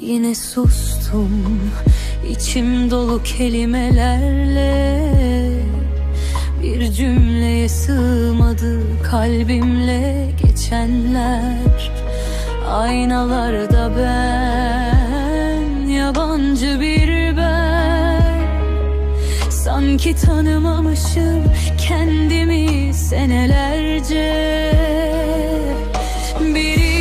yine sustum içim dolu kelimelerle. Bir cümleye sığmadı kalbimle geçenler. Aynalarda ben yabancı bir ben. Sanki tanımamışım kendimi senelerce. Bir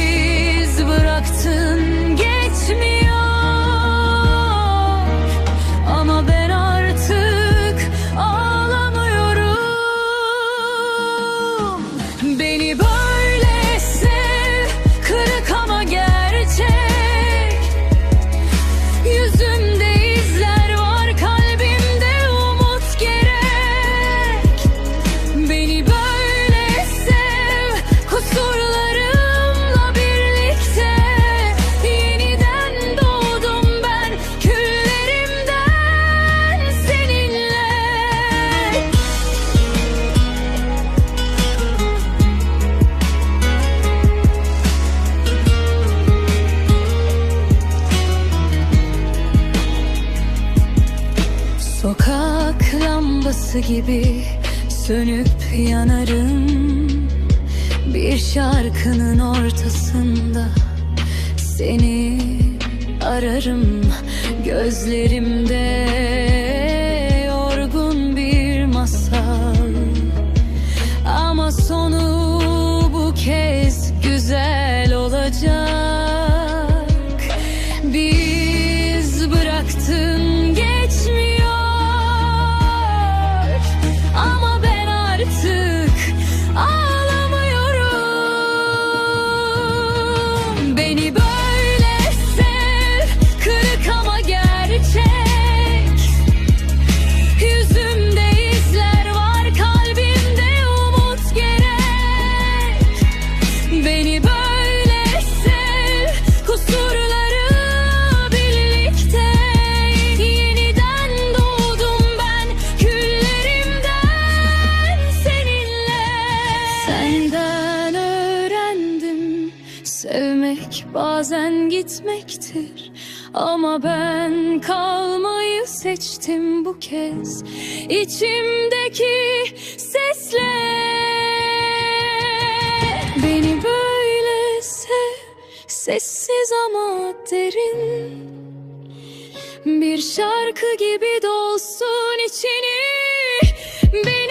lambası gibi sönüp yanarım. Bir şarkının ortasında seni ararım. Gözlerimde Beni böyle sev. Kırık ama gerçek. Yüzümde izler var kalbimde umut gerek. Beni böyle sev. Kusurları birlikte. Yeniden doğdum ben küllerimden seninle. Senden sevmek bazen gitmektir. Ama ben kalmayı seçtim bu kez. İçimdeki sesle. Beni böyle sev. Sessiz ama derin. Bir şarkı gibi dolsun içini. Beni